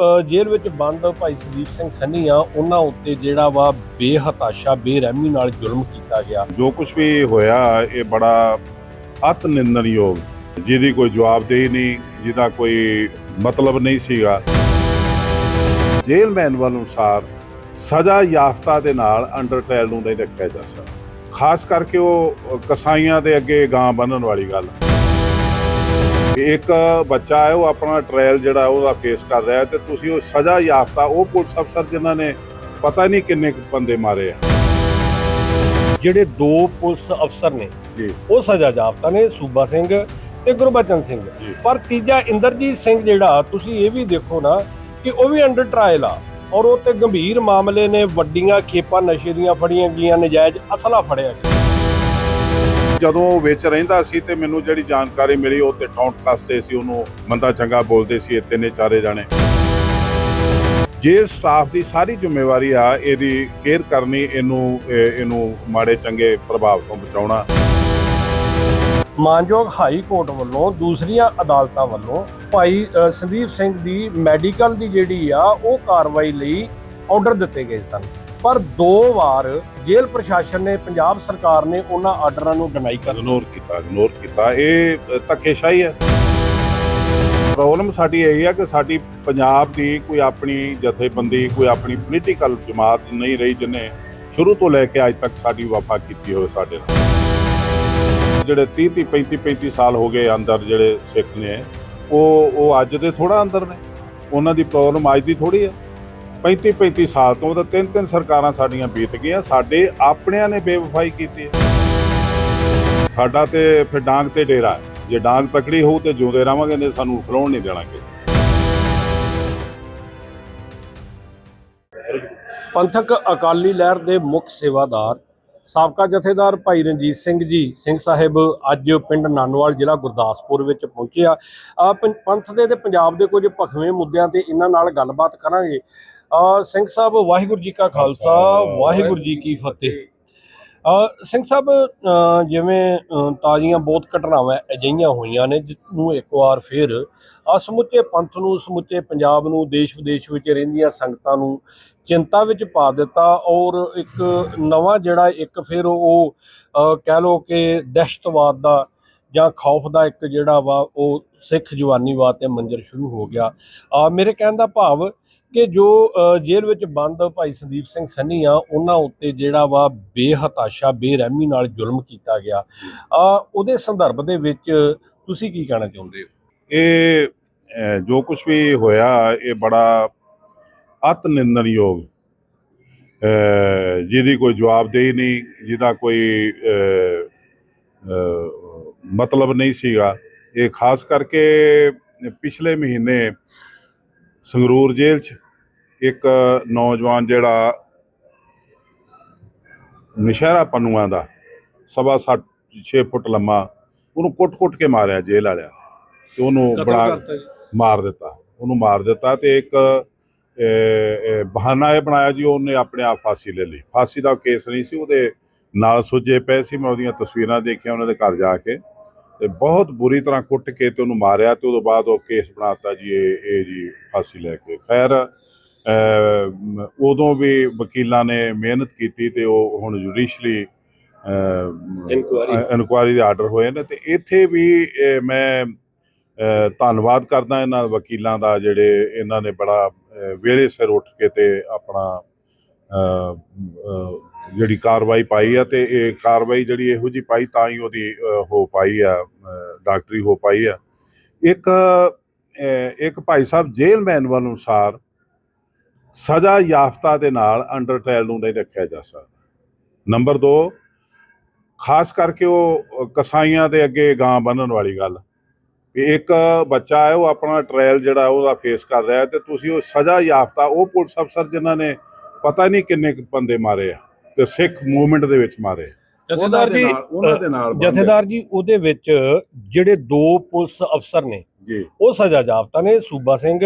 ਜੇਲ੍ਹ ਵਿੱਚ ਬੰਦ ਭਾਈ ਸੰਦੀਪ ਸਿੰਘ ਸੰਨੀ ਆ, ਉਹਨਾਂ ਉੱਤੇ ਜਿਹੜਾ ਵਾ ਬੇਹਤਾਸ਼ਾ, ਬੇਰਹਿਮੀ ਨਾਲ ਜ਼ੁਲਮ ਕੀਤਾ ਗਿਆ। ਜੋ ਕੁਝ ਵੀ ਹੋਇਆ, ਇਹ ਬੜਾ ਅਤ ਨਿੰਦਣਯੋਗ ਜਿਹਦੀ ਕੋਈ ਜਵਾਬਦੇਹੀ ਨਹੀਂ, ਜਿਹਦਾ ਕੋਈ ਮਤਲਬ ਨਹੀਂ ਸੀਗਾ। ਜੇਲ੍ਹ ਮੈਨੂਅਲ ਅਨੁਸਾਰ ਸਜ਼ਾ ਯਾਫਤਾ ਦੇ ਨਾਲ ਅੰਡਰ ਟ੍ਰਾਇਲ ਨੂੰ ਨਹੀਂ ਰੱਖਿਆ ਜਾ ਸਕਦਾ। ਖਾਸ ਕਰਕੇ ਉਹ ਕਸਾਈਆਂ ਦੇ ਅੱਗੇ ਗਾਂ ਬੰਨਣ ਵਾਲੀ ਗੱਲ। ਇੱਕ ਬੱਚਾ ਹੈ ਉਹ ਆਪਣਾ ਟ੍ਰਾਇਲ ਜਿਹੜਾ ਉਹਦਾ ਫੇਸ ਕਰ ਰਿਹਾ ਤੇ ਤੁਸੀਂ ਉਹ ਸਜ਼ਾ ਯਾਫਤਾ ਉਹ ਪੁਲਿਸ ਅਫਸਰ ਜਿਨ੍ਹਾਂ ਨੇ ਪਤਾ ਨਹੀਂ ਕਿੰਨੇ ਬੰਦੇ ਮਾਰੇ ਆ। ਜਿਹੜੇ ਦੋ ਪੁਲਿਸ ਅਫਸਰ ਨੇ ਜੀ। ਉਹ ਸਜ਼ਾ ਜਾਪਤਾ ਨੇ ਸੂਬਾ ਸਿੰਘ ਤੇ ਗੁਰਬਚਨ ਸਿੰਘ। ਪਰ ਤੀਜਾ ਇੰਦਰਜੀਤ ਸਿੰਘ ਜਿਹੜਾ ਤੁਸੀਂ ਇਹ ਵੀ ਦੇਖੋ ਨਾ ਕਿ ਉਹ ਵੀ ਅੰਡਰ ਟ੍ਰਾਇਲ ਆ ਔਰ ਉਹ ਤੇ ਗੰਭੀਰ ਮਾਮਲੇ ਨੇ ਵੱਡੀਆਂ ਖੇਪਾਂ ਨਸ਼ੇ ਦੀਆਂ ਫੜੀਆਂ ਗਈਆਂ ਨਜਾਇਜ਼ ਅਸਲਾ ਫੜਿਆ ਗਿਆ। ਜਦੋਂ ਉਹ ਵਿੱਚ ਰਹਿੰਦਾ ਸੀ ਤੇ ਮੈਨੂੰ ਜਿਹੜੀ ਜਾਣਕਾਰੀ ਮਿਲੀ, ਉਹ ਤੇ ਟੌਂਟ ਕੱਸਦੇ ਸੀ, ਉਹਨੂੰ ਮੰਦਾ ਚੰਗਾ ਬੋਲਦੇ ਸੀ, ਇਹ ਤਿੰਨੇ ਚਾਰੇ ਜਾਣੇ। ਜੇਲ੍ਹ ਸਟਾਫ ਦੀ ਸਾਰੀ ਜ਼ਿੰਮੇਵਾਰੀ ਆ, ਇਹਦੀ ਕੇਅਰ ਕਰਨੀ, ਇਹਨੂੰ ਇਹਨੂੰ ਮਾੜੇ ਚੰਗੇ ਪ੍ਰਭਾਵ ਤੋਂ ਬਚਾਉਣਾ। ਮਾਨਯੋਗ ਹਾਈ ਕੋਰਟ ਵੱਲੋਂ ਦੂਸਰੀਆਂ ਅਦਾਲਤਾਂ ਵੱਲੋਂ ਭਾਈ ਸੰਦੀਪ ਸਿੰਘ ਦੀ ਮੈਡੀਕਲ ਦੀ ਜਿਹੜੀ ਆ, ਉਹ ਕਾਰਵਾਈ ਲਈ ਆਰਡਰ ਦਿੱਤੇ ਗਏ ਸਨ। ਪਰ ਦੋ ਵਾਰ ਜੇਲ੍ਹ ਪ੍ਰਸ਼ਾਸਨ ਨੇ, ਪੰਜਾਬ ਸਰਕਾਰ ਨੇ ਉਹਨਾਂ ਆਰਡਰਾਂ ਨੂੰ ਡਿਨਾਈ ਕਰ ਇਗਨੋਰ ਕੀਤਾ ਇਗਨੋਰ ਕੀਤਾ। ਇਹ ਧੱਕੇਸ਼ਾਹੀ ਹੈ। ਪ੍ਰੋਬਲਮ ਸਾਡੀ ਇਹ ਹੈ ਕਿ ਸਾਡੀ ਪੰਜਾਬ ਦੀ ਕੋਈ ਆਪਣੀ ਜਥੇਬੰਦੀ, ਕੋਈ ਆਪਣੀ ਪੋਲੀਟੀਕਲ ਜਮਾਤ ਨਹੀਂ ਰਹੀ ਜਿਹਨੇ ਸ਼ੁਰੂ ਤੋਂ ਲੈ ਕੇ ਅੱਜ ਤੱਕ ਸਾਡੀ ਵਫਾ ਕੀਤੀ ਹੋਵੇ ਸਾਡੇ ਨਾਲ। ਜਿਹੜੇ 30 30 35 35 ਸਾਲ ਹੋ ਗਏ ਅੰਦਰ ਜਿਹੜੇ ਸਿੱਖ ਨੇ, ਉਹ ਉਹ ਅੱਜ ਦੇ ਥੋੜਾ ਅੰਦਰ ਨੇ। ਉਹਨਾਂ ਦੀ ਪ੍ਰੋਬਲਮ ਅੱਜ ਦੀ ਥੋੜੀ ਹੈ। 35 35 ਸਾਲ ਤੋਂ ਤਾਂ ਤਿੰਨ ਤਿੰਨ ਸਰਕਾਰਾਂ ਸਾਡੀਆਂ ਬੀਤ ਗਈਆਂ, ਸਾਡੇ ਆਪਣਿਆਂ ਨੇ ਬੇਵਫਾਈ ਕੀਤੀ ਸਾਡਾ ਤੇ ਫਿਰ ਡਾਂਗ ਤੇ ਡੇਰਾ ਜੇ ਡਾਂਗ ਤਕੜੀ ਹੋਊ ਤੇ ਜਿਉਂਦੇ ਰਵਾਂਗੇ ਨੇ ਸਾਨੂੰ ਖਲੋਣ ਨਹੀਂ ਦੇਣਾ ਕਿਸੇ ਪੰਥਕ ਅਕਾਲੀ ਲਹਿਰ ਦੇ ਮੁੱਖ ਸੇਵਾਦਾਰ, ਸਾਬਕਾ ਜਥੇਦਾਰ ਭਾਈ ਰਣਜੀਤ ਸਿੰਘ ਜੀ, ਸਿੰਘ ਸਾਹਿਬ ਅੱਜ ਪਿੰਡ ਨਾਨੋਵਾਲ ਜ਼ਿਲ੍ਹਾ ਗੁਰਦਾਸਪੁਰ ਵਿੱਚ ਪਹੁੰਚੇ ਆ। ਪੰਥ ਦੇ ਤੇ ਪੰਜਾਬ ਦੇ ਕੁਝ ਭਖਵੇਂ ਮੁੱਦਿਆਂ ਤੇ ਇਹਨਾਂ ਨਾਲ ਗੱਲਬਾਤ ਕਰਾਂਗੇ। ਅ, ਸਿੰਘ ਸਾਹਿਬ ਵਾਹਿਗੁਰੂ ਜੀ ਕਾ ਖਾਲਸਾ ਵਾਹਿਗੁਰੂ ਜੀ ਕੀ ਫਤਿਹ। ਸਿੰਘ ਸਾਹਿਬ ਜਿਵੇਂ ਤਾਜ਼ੀਆਂ ਬਹੁਤ ਘਟਨਾਵਾਂ ਅਜਿਹੀਆਂ ਹੋਈਆਂ ਨੇ ਜਿਹਨੂੰ ਇੱਕ ਵਾਰ ਫਿਰ ਆ ਸਮੁੱਚੇ ਪੰਥ ਨੂੰ ਸਮੁੱਚੇ ਪੰਜਾਬ ਨੂੰ ਦੇਸ਼ ਵਿਦੇਸ਼ ਵਿੱਚ ਰਹਿੰਦੀਆਂ ਸੰਗਤਾਂ ਨੂੰ ਚਿੰਤਾ ਵਿੱਚ ਪਾ ਦਿੱਤਾ ਔਰ ਇੱਕ ਨਵਾਂ ਜਿਹੜਾ ਇੱਕ ਫਿਰ ਉਹ ਕਹਿ ਲੋ ਕਿ ਦਹਿਸ਼ਤਵਾਦ ਦਾ ਜਾਂ ਖੌਫ ਦਾ ਇੱਕ ਜਿਹੜਾ ਵਾ ਉਹ ਸਿੱਖ ਜਵਾਨੀਵਾਦ ਤੇ ਮੰਜ਼ਰ ਸ਼ੁਰੂ ਹੋ ਗਿਆ। ਅ, ਮੇਰੇ ਕਹਿਣ ਦਾ ਭਾਵ ਕਿ ਜੋ ਜੇਲ੍ਹ ਵਿੱਚ ਬੰਦ ਭਾਈ ਸੰਦੀਪ ਸਿੰਘ ਸੰਨੀ ਆ ਉਹਨਾਂ ਉੱਤੇ ਜਿਹੜਾ ਵਾ ਬੇਹਤਾਸ਼ਾ ਬੇਰਹਿਮੀ ਨਾਲ ਜ਼ੁਲਮ ਕੀਤਾ ਗਿਆ। ਅ, ਉਹਦੇ ਸੰਦਰਭ ਦੇ ਵਿੱਚ ਤੁਸੀਂ ਕੀ ਕਹਿਣਾ ਚਾਹੁੰਦੇ ਹੋ? ਇਹ ਜੋ ਕੁਝ ਵੀ ਹੋਇਆ ਇਹ ਬੜਾ ਅਤ ਨਿੰਦਣਯੋਗ ਜਿਹਦੀ ਕੋਈ ਜਵਾਬਦੇਹੀ ਨਹੀਂ ਜਿਹਦਾ ਕੋਈ ਮਤਲਬ ਨਹੀਂ ਸੀਗਾ। ਇਹ ਖਾਸ ਕਰਕੇ ਪਿਛਲੇ ਮਹੀਨੇ ਸੰਗਰੂਰ ਜੇਲ੍ਹ 'ਚ ਇੱਕ ਨੌਜਵਾਨ ਜਿਹੜਾ ਨਸ਼ਹਿਰਾ ਪੰਨੂਆਂ ਦਾ ਸਵਾ ਸੱਠ 6 ਫੁੱਟ ਲੰਮਾ ਉਹਨੂੰ ਕੁੱਟ-ਕੁੱਟ ਕੇ ਮਾਰਿਆ ਜੇਲ੍ਹ ਵਾਲਿਆਂ ਨੇ ਤੇ ਉਹਨੂੰ ਬੜਾ ਮਾਰ ਦਿੱਤਾ ਉਹਨੂੰ ਮਾਰ ਦਿੱਤਾ ਤੇ ਇੱਕ ਬਹਾਨਾ ਇਹ ਬਣਾਇਆ ਜੀ ਉਹਨੇ ਆਪਣੇ ਆਪ ਫਾਂਸੀ ਲੈ ਲਈ। ਫਾਂਸੀ ਦਾ ਕੇਸ ਨਹੀਂ ਸੀ ਉਹਦੇ ਨਾਲ ਸੁੱਜੇ ਪਏ ਸੀ ਮੈਂ ਉਹਦੀਆਂ ਤਸਵੀਰਾਂ ਦੇਖੀਆਂ ਉਹਨਾਂ ਦੇ ਘਰ ਜਾ ਕੇ। ਤੇ ਬਹੁਤ ਬੁਰੀ ਤਰ੍ਹਾਂ ਕੁੱਟ ਕੇ ਤੇ ਉਹਨੂੰ ਮਾਰਿਆ ਤੇ ਉਦੋਂ ਬਾਅਦ ਉਹ ਕੇਸ ਬਣਾਤਾ ਜੀ ਇਹ ਇਹ ਜੀ ਫਾਂਸੀ ਲੈ ਕੇ ਖੈਰ ਉਦੋਂ ਵੀ ਵਕੀਲਾਂ ਨੇ ਮਿਹਨਤ ਕੀਤੀ ਤੇ ਉਹ ਹੁਣ ਜੁਡੀਸ਼ਲੀ। ਇਨਕੁਆਰੀ ਦੇ ਆਰਡਰ ਹੋਏ ਨੇ ਤੇ ਇੱਥੇ ਵੀ ਮੈਂ ਧੰਨਵਾਦ ਕਰਦਾ ਇਹਨਾਂ ਵਕੀਲਾਂ ਦਾ ਜਿਹੜੇ ਇਹਨਾਂ ਨੇ ਬੜਾ ਵੇਲੇ ਸਿਰ ਉੱਠ ਕੇ ਤੇ ਆਪਣਾ ਜਿਹੜੀ ਕਾਰਵਾਈ ਪਾਈ ਆ ਤੇ ਇਹ ਕਾਰਵਾਈ ਜਿਹੜੀ ਇਹੋ ਜੀ ਪਾਈ ਤਾਂ ਹੀ ਉਹਦੀ ਹੋ ਪਾਈ ਆ ਡਾਕਟਰੀ ਹੋ ਪਾਈ ਆ। ਇੱਕ ਇੱਕ ਭਾਈ ਸਾਹਿਬ ਜੇਲ੍ਹ ਮੈਨੂਅਲ ਅਨੁਸਾਰ ਸਜ਼ਾ ਯਾਫਤਾ ਦੇ ਨਾਲ ਅੰਡਰ ਟ੍ਰਾਇਲ ਨੂੰ ਨਹੀਂ ਰੱਖਿਆ ਜਾ ਸਕਦਾ। ਨੰਬਰ 2 ਖਾਸ ਕਰਕੇ ਉਹ ਕਸਾਈਆਂ ਦੇ ਅੱਗੇ ਗਾਂ ਬੰਨਣ ਵਾਲੀ ਗੱਲ। ਵੀ ਇੱਕ ਬੱਚਾ ਹੈ, ਉਹ ਆਪਣਾ ਟ੍ਰਾਇਲ ਜਿਹੜਾ ਉਹਦਾ ਫੇਸ ਕਰ ਰਿਹਾ ਹੈ ਤੇ ਤੁਸੀਂ ਉਹ ਸਜ਼ਾ ਯਾਫਤਾ, ਉਹ ਪੁਲਿਸ ਅਫਸਰ ਜਿਨ੍ਹਾਂ ਨੇ ਪਤਾ ਨਹੀਂ ਕਿੰਨੇ ਕੁ ਬੰਦੇ ਮਾਰੇ ਆ। ਤੇ ਸਿੱਖ ਮੂਵਮੈਂਟ ਦੇ ਵਿੱਚ ਮਾਰੇ। ਜਥੇਦਾਰ ਦੇ ਜੀ ਨਾਲ ਉਹਨਾਂ ਦੇ ਨਾਲ। ਜਥੇਦਾਰ ਜੀ ਉਹਦੇ ਵਿੱਚ ਜਿਹੜੇ ਦੋ ਪੁਲਿਸ ਅਫਸਰ ਨੇ ਜੀ। ਉਹ ਸਜ਼ਾ ਜਾਪਤਾ ਨੇ ਸੂਬਾ ਸਿੰਘ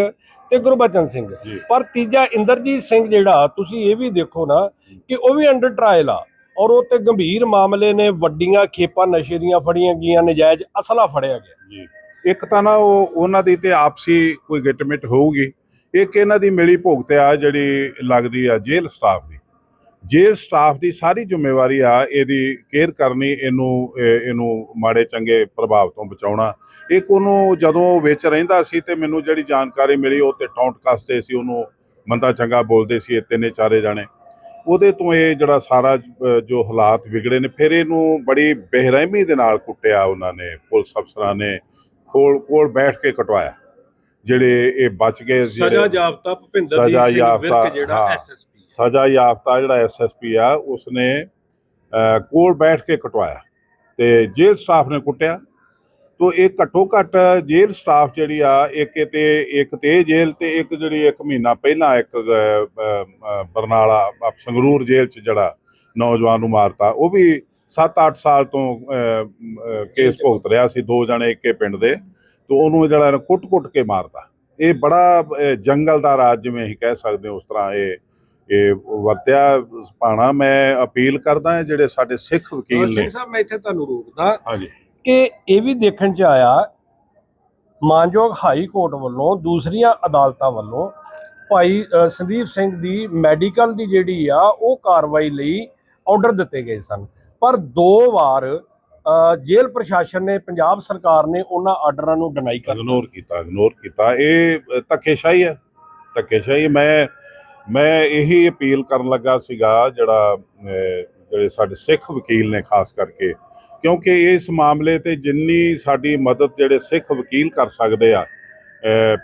ਤੇ ਗੁਰਬਚਨ ਸਿੰਘ। ਪਰ ਤੀਜਾ ਇੰਦਰਜੀਤ ਸਿੰਘ ਜਿਹੜਾ ਤੁਸੀਂ ਇਹ ਵੀ ਦੇਖੋ ਨਾ ਕਿ ਉਹ ਵੀ ਅੰਡਰ ਟ੍ਰਾਇਲ ਆ ਔਰ ਉਹ ਤੇ ਗੰਭੀਰ ਮਾਮਲੇ ਨੇ ਵੱਡੀਆਂ ਖੇਪਾਂ ਨਸ਼ੇ ਦੀਆਂ ਫੜੀਆਂ ਗਈਆਂ ਨਜਾਇਜ਼ ਅਸਲਾ ਫੜਿਆ ਗਿਆ। ਜੀ। ਇੱਕ ਤਾਂ ਨਾ ਉਹ ਉਹਨਾਂ ਦੀ ਤੇ ਆਪਸੀ ਕੋਈ ਗਿਟਮਿਟ ਹੋਊਗੀ। ਇੱਕ ਇਹਨਾਂ ਦੀ ਮਿਲੀ ਭੁਗਤ ਆ ਜਿਹੜੀ ਲੱਗਦੀ ਆ ਜੇਲ੍ਹ ਸਟਾਫ ਦੀ। ਜੇਲ੍ਹ ਸਟਾਫ ਦੀ ਸਾਰੀ ਜ਼ਿੰਮੇਵਾਰੀ ਆ ਇਹਦੀ ਕੇਅਰ ਕਰਨੀ ਇਹਨੂੰ ਇਹ- ਇਹਨੂੰ ਮਾੜੇ ਚੰਗੇ ਪ੍ਰਭਾਵ ਤੋਂ ਬਚਾਉਣਾ ਇੱਕ ਉਹਨੂੰ ਜਦੋਂ ਵਿੱਚ ਰਹਿੰਦਾ ਸੀ ਤੇ ਮੈਨੂੰ ਜਿਹੜੀ ਜਾਣਕਾਰੀ ਮਿਲੀ ਉਹ ਤੇ ਟੌਂਟ ਕੱਸਦੇ ਸੀ ਉਹਨੂੰ ਮੰਦਾ ਚੰਗਾ ਬੋਲਦੇ ਸੀ ਇਹ ਤਿੰਨੇ ਚਾਰੇ ਜਾਣੇ ਉਹਦੇ ਤੋਂ ਇਹ ਜਿਹੜਾ ਸਾਰਾ ਜੋ ਹਾਲਾਤ ਵਿਗੜੇ ਨੇ ਫਿਰ ਇਹਨੂੰ ਬੜੀ ਬੇਰਹਿਮੀ ਦੇ ਨਾਲ ਕੁੱਟਿਆ ਉਹਨਾਂ ਨੇ ਪੁਲਿਸ ਅਫਸਰਾਂ ਨੇ ਕੋਲ ਕੋਲ ਬੈਠ ਕੇ ਕਟਵਾਇਆ ਜਿਹੜੇ ਇਹ ਬਚ ਗਏ ਸਜ਼ਾ ਜਾਬਤਾ ਭੁਪਿੰਦਰ ਸਿੰਘ ਵਿਰਕ ਜਿਹੜਾ। ਐਸਐਸਪੀ ਸਜ਼ਾ ਯਾਫਤਾ ਜਿਹੜਾ ਐਸਐਸਪੀ ਆ, ਉਸਨੇ ਕੋਲ ਬੈਠ ਕੇ ਕਟਵਾਇਆ ਤੇ ਜੇਲ੍ਹ ਸਟਾਫ ਨੇ ਕੁੱਟਿਆ। ਤੋ ਇਹ ਘੱਟੋ ਘੱਟ ਜੇਲ੍ਹ ਸਟਾਫ ਜਿਹੜੀ ਆ, ਇੱਕ ਤੇ ਇੱਕ ਤੇ ਜੇਲ੍ਹ ਤੇ ਇੱਕ ਜਿਹੜੀ ਇੱਕ ਮਹੀਨਾ ਪਹਿਲਾਂ ਇੱਕ ਬਰਨਾਲਾ ਸੰਗਰੂਰ ਜੇਲ੍ਹ ਚ ਜਿਹੜਾ ਨੌਜਵਾਨ ਨੂੰ ਮਾਰਤਾ, ਉਹ ਵੀ 7-8 ਸਾਲ ਤੋਂ ਕੇਸ ਭੁਗਤ ਰਿਹਾ ਸੀ, ਦੋ ਜਣੇ ਇੱਕੇ ਪਿੰਡ ਦੇ, ਤੋ ਉਹਨੂੰ ਜਿਹੜਾ ਕੁੱਟ-ਕੁੱਟ ਕੇ ਮਾਰਤਾ। ਇਹ ਬੜਾ ਜੰਗਲ ਦਾ ਰਾਜ ਜਿਵੇਂ ਅਸੀਂ ਕਹਿ ਸਕਦੇ ਉਸ ਤਰ੍ਹਾਂ ਇਹ ਇਹ ਵਰਤਿਆ ਭਾਣਾ ਮੈਂ ਅਪੀਲ ਕਰਦਾ ਹਾਂ ਜਿਹੜੇ ਸਾਡੇ ਸਿੱਖ ਵਕੀਲ ਨੇ। ਸਾਹਿਬ ਮੈਂ ਇੱਥੇ ਤੁਹਾਨੂੰ ਰੋਕਦਾ ਹਾਂਜੀ। ਕਿ ਇਹ ਵੀ ਦੇਖਣ ਚ ਆਇਆ ਮਾਨਯੋਗ ਹਾਈ ਕੋਰਟ ਵੱਲੋਂ ਦੂਸਰੀਆਂ ਅਦਾਲਤਾਂ ਵੱਲੋਂ ਭਾਈ ਸੰਦੀਪ ਸਿੰਘ ਦੀ ਮੈਡੀਕਲ ਦੀ ਜਿਹੜੀ ਆ ਉਹ ਕਾਰਵਾਈ ਲਈ ਆਰਡਰ ਦਿੱਤੇ ਗਏ ਸਨ। ਪਰ ਦੋ ਵਾਰ ਜੇਲ੍ਹ ਪ੍ਰਸ਼ਾਸਨ ਨੇ ਪੰਜਾਬ ਸਰਕਾਰ ਨੇ ਉਹਨਾਂ ਆਰਡਰਾਂ ਨੂੰ ਡਿਨਾਈ ਕਰ ਇਗਨੋਰ ਕੀਤਾ ਇਗਨੋਰ ਕੀਤਾ। ਇਹ ਧੱਕੇਸ਼ਾਹੀ ਹੈ। ਧੱਕੇਸ਼ਾਹੀ ਮੈਂ ਮੈਂ ਇਹੀ ਅਪੀਲ ਕਰਨ ਲੱਗਾ ਸੀਗਾ ਜਿਹੜਾ ਜਿਹੜੇ ਸਾਡੇ ਸਿੱਖ ਵਕੀਲ ਨੇ ਖਾਸ ਕਰਕੇ, ਕਿਉਂਕਿ ਇਸ ਮਾਮਲੇ ਤੇ ਜਿੰਨੀ ਸਾਡੀ ਮਦਦ ਜਿਹੜੇ ਸਿੱਖ ਵਕੀਲ ਕਰ ਸਕਦੇ ਆ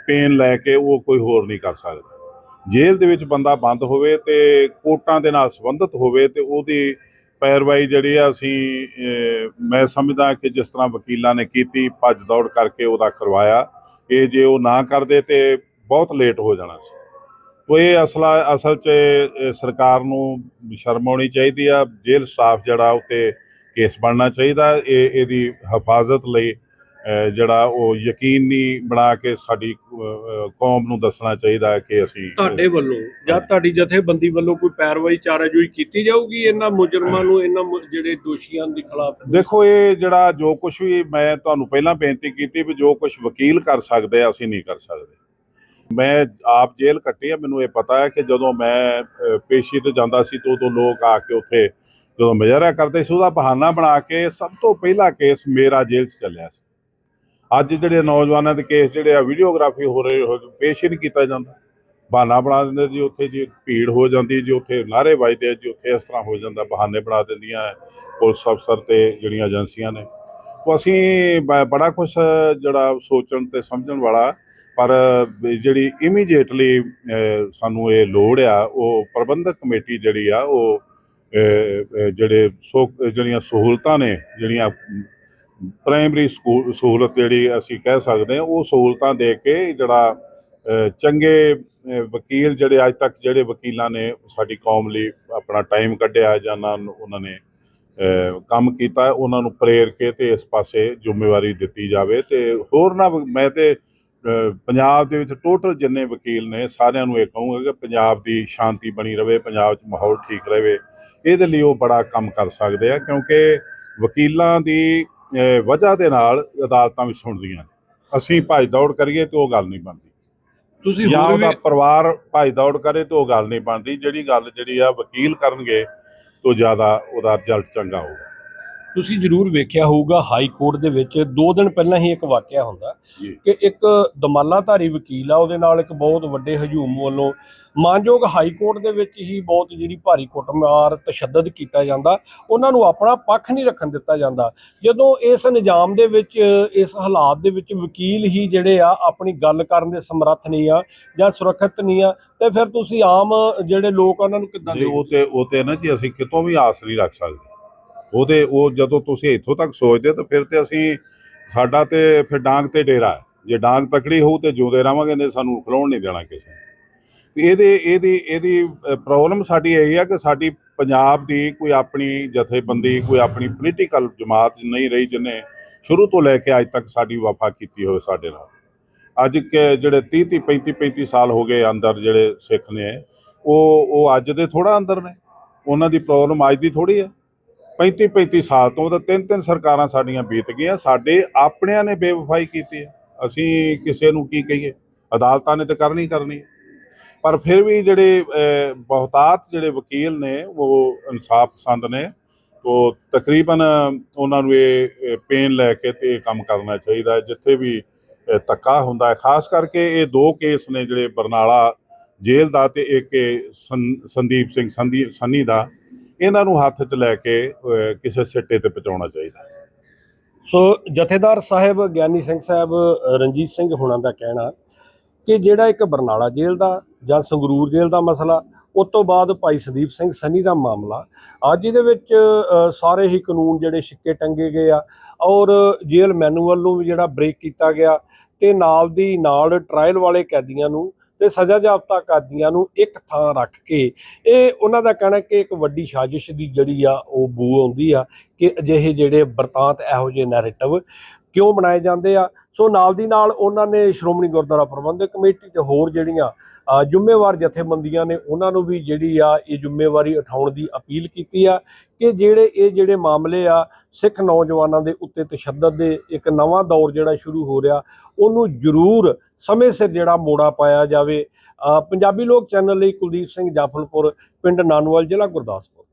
ਪੇਨ ਲੈ ਕੇ ਉਹ ਕੋਈ ਹੋਰ ਨਹੀਂ ਕਰ ਸਕਦਾ। ਜੇਲ੍ਹ ਦੇ ਵਿੱਚ ਬੰਦਾ ਬੰਦ ਹੋਵੇ ਤੇ ਕੋਟਾਂ ਦੇ ਨਾਲ ਸੰਬੰਧਿਤ ਹੋਵੇ ਤੇ ਉਹਦੀ ਪੈਰਵਾਈ ਜਿਹੜੀ ਆ ਅਸੀਂ ਮੈਂ ਸਮਝਦਾ ਕਿ ਜਿਸ ਤਰ੍ਹਾਂ ਵਕੀਲਾਂ ਨੇ ਕੀਤੀ, ਭੱਜ ਦੌੜ ਕਰਕੇ ਉਹਦਾ ਕਰਵਾਇਆ, ਇਹ ਜੇ ਉਹ ਨਾ ਕਰਦੇ ਤੇ ਬਹੁਤ ਲੇਟ ਹੋ ਜਾਣਾ ਸੀ। ਉਹ ਇਹ ਅਸਲਾ ਅਸਲ 'ਚ ਸਰਕਾਰ ਨੂੰ ਸ਼ਰਮ ਆਉਣੀ ਚਾਹੀਦੀ ਆ ਜੇਲ੍ਹ ਸਟਾਫ ਜਿਹੜਾ ਉੱਤੇ ਕੇਸ ਬਣਨਾ ਚਾਹੀਦਾ ਇਹ ਇਹਦੀ ਹਿਫਾਜ਼ਤ ਲਈ ਜਿਹੜਾ ਉਹ ਯਕੀਨੀ ਬਣਾ ਕੇ ਸਾਡੀ ਕੌਮ ਨੂੰ ਦੱਸਣਾ ਚਾਹੀਦਾ ਕਿ ਅਸੀਂ ਤੁਹਾਡੇ ਵੱਲੋਂ ਜਾਂ ਤੁਹਾਡੀ ਜਥੇਬੰਦੀ ਵੱਲੋਂ ਕੋਈ ਪੈਰਵਾਈ ਚਾਰਾਜੋਈ ਕੀਤੀ ਜਾਊਗੀ ਇਹਨਾਂ ਮੁਜਰਮਾਂ ਨੂੰ ਇਹਨਾਂ ਜਿਹੜੇ ਦੋਸ਼ੀਆਂ ਦੇ ਖਿਲਾਫ ਦੇਖੋ ਇਹ ਜਿਹੜਾ ਜੋ ਕੁਝ ਵੀ ਮੈਂ ਤੁਹਾਨੂੰ ਪਹਿਲਾਂ ਬੇਨਤੀ ਕੀਤੀ ਵੀ ਜੋ ਕੁਝ ਵਕੀਲ ਕਰ ਸਕਦੇ ਆ ਅਸੀਂ ਨਹੀਂ ਕਰ ਸਕਦੇ। ਮੈਂ ਆਪ ਜੇਲ੍ਹ ਕੱਟੀ ਹੈ ਮੈਨੂੰ ਇਹ ਪਤਾ ਹੈ ਕਿ ਜਦੋਂ ਮੈਂ ਪੇਸ਼ੀ ਤੇ ਜਾਂਦਾ ਸੀ ਤਾਂ ਉਦੋਂ ਲੋਕ ਆ ਕੇ ਉੱਥੇ ਜਦੋਂ ਮੁਜ਼ਾਹਰਾ ਕਰਦੇ ਸੀ, ਉਹਦਾ ਬਹਾਨਾ ਬਣਾ ਕੇ ਸਭ ਤੋਂ ਪਹਿਲਾ ਕੇਸ ਮੇਰਾ ਜੇਲ੍ਹ 'ਚ ਚੱਲਿਆ ਸੀ। ਅੱਜ ਜਿਹੜੇ ਨੌਜਵਾਨਾਂ ਦੇ ਕੇਸ ਜਿਹੜੇ ਆ, ਵੀਡੀਓਗ੍ਰਾਫੀ ਹੋ ਰਹੇ, ਹੋ, ਪੇਸ਼ ਹੀ ਨਹੀਂ ਕੀਤਾ ਜਾਂਦਾ। ਬਹਾਨਾ ਬਣਾ ਦਿੰਦੇ ਜੀ, ਉੱਥੇ ਜੀ ਭੀੜ ਹੋ ਜਾਂਦੀ ਜੀ, ਉੱਥੇ ਨਾਰੇ ਵੱਜਦੇ ਆ ਜੀ, ਉੱਥੇ ਇਸ ਤਰ੍ਹਾਂ ਹੋ ਜਾਂਦਾ, ਬਹਾਨੇ ਬਣਾ ਦਿੰਦੀਆਂ ਪੁਲਿਸ ਅਫਸਰ ਤੇ ਜਿਹੜੀਆਂ ਏਜੰਸੀਆਂ ਨੇ। ਉਹ ਅਸੀਂ ਬ- ਬੜਾ ਕੁਝ ਜਿਹੜਾ ਸੋਚਣ ਤੇ ਸਮਝਣ ਵਾਲਾ ਪਰ ਵੀ ਜਿਹੜੀ ਇਮੀਡੀਏਟਲੀ ਸਾਨੂੰ ਇਹ ਲੋੜ ਆ ਉਹ ਪ੍ਰਬੰਧਕ ਕਮੇਟੀ ਜਿਹੜੀ ਆ ਉਹ ਅਹ, ਅਹ, ਜਿਹੜੇ ਸੋ ਜਿਹੜੀਆਂ ਸਹੂਲਤਾਂ ਨੇ ਜਿਹੜੀਆਂ ਪ੍ਰਾਇਮਰੀ ਸਕੂਲ ਸਹੂਲਤ ਜਿਹੜੀ ਅਸੀਂ ਕਹਿ ਸਕਦੇ ਹਾਂ ਉਹ ਸਹੂਲਤਾਂ ਦੇ ਕੇ ਜਿਹੜਾ ਅਹ, ਚੰਗੇ ਅਹ, ਵਕੀਲ ਜਿਹੜੇ ਅੱਜ ਤੱਕ ਜਿਹੜੇ ਵਕੀਲਾਂ ਨੇ ਸਾਡੀ ਕੌਮ ਲਈ ਆਪਣਾ ਟਾਈਮ ਕੱਢਿਆ ਜਾਂ ਉਹਨਾਂ ਨੂੰ- ਉਹਨਾਂ ਨੇ ਕੰਮ ਕੀਤਾ ਉਹਨਾਂ ਨੂੰ ਪ੍ਰੇਰ ਕੇ ਤੇ ਇਸ ਪਾਸੇ ਜ਼ਿੰਮੇਵਾਰੀ ਦਿੱਤੀ ਜਾਵੇ ਤੇ ਹੋਰ ਨਾ ਮੈਂ ਤੇ ਪੰਜਾਬ ਦੇ ਵਿੱਚ ਟੋਟਲ ਜਿੰਨੇ ਵਕੀਲ ਨੇ ਸਾਰਿਆਂ ਨੂੰ ਇਹ ਕਹੂੰਗਾ ਕਿ ਪੰਜਾਬ ਦੀ ਸ਼ਾਂਤੀ ਬਣੀ ਰਵੇ ਪੰਜਾਬ 'ਚ ਮਾਹੌਲ ਠੀਕ ਰਵੇ। ਇਹਦੇ ਲਈ ਉਹ ਬੜਾ ਕੰਮ ਕਰ ਸਕਦੇ ਆ ਕਿਉਂਕਿ ਵਕੀਲਾਂ ਦੀ ਵਜ੍ਹਾ ਦੇ ਨਾਲ ਅਦਾਲਤਾਂ ਵੀ ਸੁਣਦੀਆਂ ਨੇ। ਅਸੀਂ ਭੱਜ ਦੌੜ ਕਰੀਏ ਤੇ ਉਹ ਗੱਲ ਨਹੀਂ ਬਣਦੀ। ਤੁਸੀਂ ਜਾਂ ਹੋਰ ਉਹਦਾ ਵੀ ਪਰਿਵਾਰ ਭੱਜ ਦੌੜ ਕਰੇ ਤੇ ਉਹ ਗੱਲ ਨਹੀਂ ਬਣਦੀ। ਜਿਹੜੀ ਗੱਲ ਜਿਹੜੀ ਆ ਵਕੀਲ ਕਰਨਗੇ ਤੋਂ ਜ਼ਿਆਦਾ ਉਹਦਾ ਰਿਜ਼ਲਟ ਚੰਗਾ ਹੋਊਗਾ। ਤੁਸੀਂ ਜ਼ਰੂਰ ਵੇਖਿਆ ਹੋਊਗਾ ਹਾਈ ਕੋਰਟ ਦੇ ਵਿੱਚ 2 ਦਿਨ ਪਹਿਲਾਂ ਹੀ ਇੱਕ ਵਾਕਿਆ ਹੁੰਦਾ। ਕਿ ਇੱਕ ਦਮਾਲਾਧਾਰੀ ਵਕੀਲ ਆ ਉਹਦੇ ਨਾਲ ਇੱਕ ਬਹੁਤ ਵੱਡੇ ਹਜੂਮ ਵੱਲੋਂ ਮਾਨਯੋਗ ਹਾਈ ਕੋਰਟ ਦੇ ਵਿੱਚ ਹੀ ਬਹੁਤ ਜਿਹੜੀ ਭਾਰੀ ਕੁੱਟਮਾਰ ਤਸ਼ੱਦਦ ਕੀਤਾ ਜਾਂਦਾ। ਉਹਨਾਂ ਨੂੰ ਆਪਣਾ ਪੱਖ ਨਹੀਂ ਰੱਖਣ ਦਿੱਤਾ ਜਾਂਦਾ। ਜਦੋਂ ਇਸ ਨਿਜ਼ਾਮ ਦੇ ਵਿੱਚ ਇਸ ਹਾਲਾਤ ਦੇ ਵਿੱਚ ਵਕੀਲ ਹੀ ਜਿਹੜੇ ਆ ਆਪਣੀ ਗੱਲ ਕਰਨ ਦੇ ਸਮਰੱਥ ਨਹੀਂ ਆ ਜਾਂ ਸੁਰੱਖਿਅਤ ਨਹੀਂ ਆ ਤੇ ਫਿਰ ਤੁਸੀਂ ਆਮ ਜਿਹੜੇ ਲੋਕ ਉਹਨਾਂ ਨੂੰ ਕਿੱਦਾਂ ਨਹੀਂ ਉਹ ਤੇ ਉਹ ਤੇ ਨਾ ਜੀ ਅਸੀਂ ਕਿਤੋਂ ਵੀ ਆਸ ਨਹੀਂ ਰੱਖ ਸਕਦੇ। ਉਹਦੇ ਉਹ ਜਦੋਂ ਤੁਸੀਂ ਇੱਥੋਂ ਤੱਕ ਸੋਚਦੇ ਤਾਂ ਫਿਰ ਤੇ ਅਸੀਂ ਸਾਡਾ ਤੇ ਫਿਰ ਡਾਂਗ ਤੇ ਡੇਰਾ ਹੈ। ਜੇ ਡਾਂਗ ਤਕੜੀ ਹੋਊ ਤੇ ਜਿਉਂਦੇ ਰਵਾਂਗੇ ਨੇ ਸਾਨੂੰ ਖਲੋਣ ਨਹੀਂ ਦੇਣਾ ਕਿਸੇ ਨੇ। ਇਹਦੇ, ਇਹਦੀ ਇਹਦੀ ਪ੍ਰੋਬਲਮ ਸਾਡੀ ਇਹ ਹੈ ਕਿ ਸਾਡੀ ਪੰਜਾਬ ਦੀ ਕੋਈ ਆਪਣੀ ਜਥੇਬੰਦੀ, ਕੋਈ ਆਪਣੀ ਪੋਲੀਟੀਕਲ ਜਮਾਤ ਨਹੀਂ ਰਹੀ ਜਿਹਨੇ ਸ਼ੁਰੂ ਤੋਂ ਲੈ ਕੇ ਅੱਜ ਤੱਕ ਸਾਡੀ ਵਫਾ ਕੀਤੀ ਹੋਵੇ ਸਾਡੇ ਨਾਲ। ਅੱਜ ਕੇ ਜਿਹੜੇ 30 30 35 35 ਸਾਲ ਹੋ ਗਏ ਅੰਦਰ ਜਿਹੜੇ ਸਿੱਖ ਨੇ, ਉਹ ਉਹ ਅੱਜ ਦੇ ਥੋੜਾ ਅੰਦਰ ਨੇ। ਉਹਨਾਂ ਦੀ ਪ੍ਰੋਬਲਮ ਅੱਜ ਦੀ ਥੋੜੀ ਹੈ। 35 35 ਸਾਲ ਤੋਂ ਤਾਂ ਤਿੰਨ ਤਿੰਨ ਸਰਕਾਰਾਂ ਸਾਡੀਆਂ ਬੀਤ ਗਈਆਂ ਸਾਡੇ ਆਪਣਿਆਂ ਨੇ ਬੇਵਫਾਈ ਕੀਤੀ ਹੈ। ਅਸੀਂ ਕਿਸੇ ਨੂੰ ਕੀ ਕਹੀਏ? ਅਦਾਲਤਾਂ ਨੇ ਤਾਂ ਕਰਨੀ ਕਰਨੀ ਹੈ। ਪਰ ਫਿਰ ਵੀ ਜਿਹੜੇ ਬਹੁਤਾਤ ਜਿਹੜੇ ਵਕੀਲ ਨੇ ਉਹ ਇਨਸਾਫ ਪਸੰਦ ਨੇ। ਉਹ ਤਕਰੀਬਨ ਉਹਨਾਂ ਨੂੰ ਇਹ ਪੇਨ ਲੈ ਕੇ ਤੇ ਇਹ ਕੰਮ ਕਰਨਾ ਚਾਹੀਦਾ ਜਿੱਥੇ ਵੀ ਅਹ, ਧੱਕਾ ਹੁੰਦਾ ਹੈ। ਖਾਸ ਕਰਕੇ ਇਹ ਦੋ ਕੇਸ ਨੇ ਜਿਹੜੇ ਬਰਨਾਲਾ ਜੇਲ੍ਹ ਦਾ ਤੇ ਇੱਕ ਸੰਦੀਪ ਸਿੰਘ ਸੰਦੀ ਸੰਨੀ ਦਾ। ਇਹਨਾਂ ਨੂੰ ਹੱਥ 'ਚ ਲੈ ਕੇ ਕਿਸੇ ਸਿੱਟੇ ਤੇ ਪਹੁੰਚਾਉਣਾ ਚਾਹੀਦਾ। ਸੋ ਜਥੇਦਾਰ ਸਾਹਿਬ ਗਿਆਨੀ ਸਿੰਘ ਸਾਹਿਬ, ਰਣਜੀਤ ਸਿੰਘ ਹੁਣਾਂ ਦਾ ਕਹਿਣਾ ਕਿ ਜਿਹੜਾ ਇੱਕ ਬਰਨਾਲਾ ਜੇਲ੍ਹ ਦਾ ਜਾਂ ਸੰਗਰੂਰ ਜੇਲ੍ਹ ਦਾ ਮਸਲਾ, ਉਸ ਤੋਂ ਬਾਅਦ ਭਾਈ ਸੰਦੀਪ ਸਿੰਘ ਸਨੀ ਦਾ ਮਾਮਲਾ, ਅੱਜ ਇਹਦੇ ਵਿੱਚ ਸਾਰੇ ਹੀ ਕਾਨੂੰਨ ਜਿਹੜੇ ਛਿੱਕੇ ਟੰਗੇ ਗਏ ਆ ਔਰ ਜੇਲ੍ਹ ਮੈਨੂਅਲ ਨੂੰ ਵੀ ਜਿਹੜਾ ਬ੍ਰੇਕ ਕੀਤਾ ਗਿਆ ਤੇ ਨਾਲ ਦੀ ਨਾਲ ਟ੍ਰਾਇਲ ਵਾਲੇ ਕੈਦੀਆਂ ਨੂੰ ਤੇ ਸਜ਼ਾ ਜਾਪਤਾ ਕਾਦੀਆਂ ਨੂੰ ਇੱਕ ਥਾਂ ਰੱਖ ਕੇ ਇਹ ਉਹਨਾਂ ਦਾ ਕਹਿਣਾ ਕਿ ਇੱਕ ਵੱਡੀ ਸਾਜ਼ਿਸ਼ ਦੀ ਜਿਹੜੀ ਆ ਉਹ ਬੂ ਆਉਂਦੀ ਆ ਕਿ ਅਜਿਹੇ ਜਿਹੜੇ ਵਰਤਾਂਤ ਇਹੋ ਜਿਹੇ ਨੈਰੇਟਿਵ ਕਿਉਂ ਬਣਾਏ ਜਾਂਦੇ ਆ? ਸੋ ਨਾਲ ਦੀ ਨਾਲ ਉਹਨਾਂ ਨੇ ਸ਼੍ਰੋਮਣੀ ਗੁਰਦੁਆਰਾ ਪ੍ਰਬੰਧਕ ਕਮੇਟੀ ਤੇ ਹੋਰ ਜਿਹੜੀਆਂ ਜ਼ਿੰਮੇਵਾਰ ਜਥੇਬੰਦੀਆਂ ਨੇ, ਉਹਨਾਂ ਨੂੰ ਵੀ ਜਿਹੜੀ ਆ ਇਹ ਜ਼ਿੰਮੇਵਾਰੀ ਉਠਾਉਣ ਦੀ ਅਪੀਲ ਕੀਤੀ ਆ ਕਿ ਜਿਹੜੇ ਇਹ ਜਿਹੜੇ ਮਾਮਲੇ ਆ, ਸਿੱਖ ਨੌਜਵਾਨਾਂ ਦੇ ਉੱਤੇ ਤਸ਼ੱਦਦ ਦੇ ਇੱਕ ਨਵਾਂ ਦੌਰ ਜਿਹੜਾ ਸ਼ੁਰੂ ਹੋ ਰਿਹਾ, ਉਹਨੂੰ ਜ਼ਰੂਰ ਸਮੇਂ ਸਿਰ ਜਿਹੜਾ ਮੋੜਾ ਪਾਇਆ ਜਾਵੇ। ਪੰਜਾਬੀ ਲੋਕ ਚੈਨਲ ਲਈ ਕੁਲਦੀਪ ਸਿੰਘ ਜਾਫਲਪੁਰ, ਪਿੰਡ ਨਾਨੂਵਾਲ, ਜ਼ਿਲ੍ਹਾ ਗੁਰਦਾਸਪੁਰ।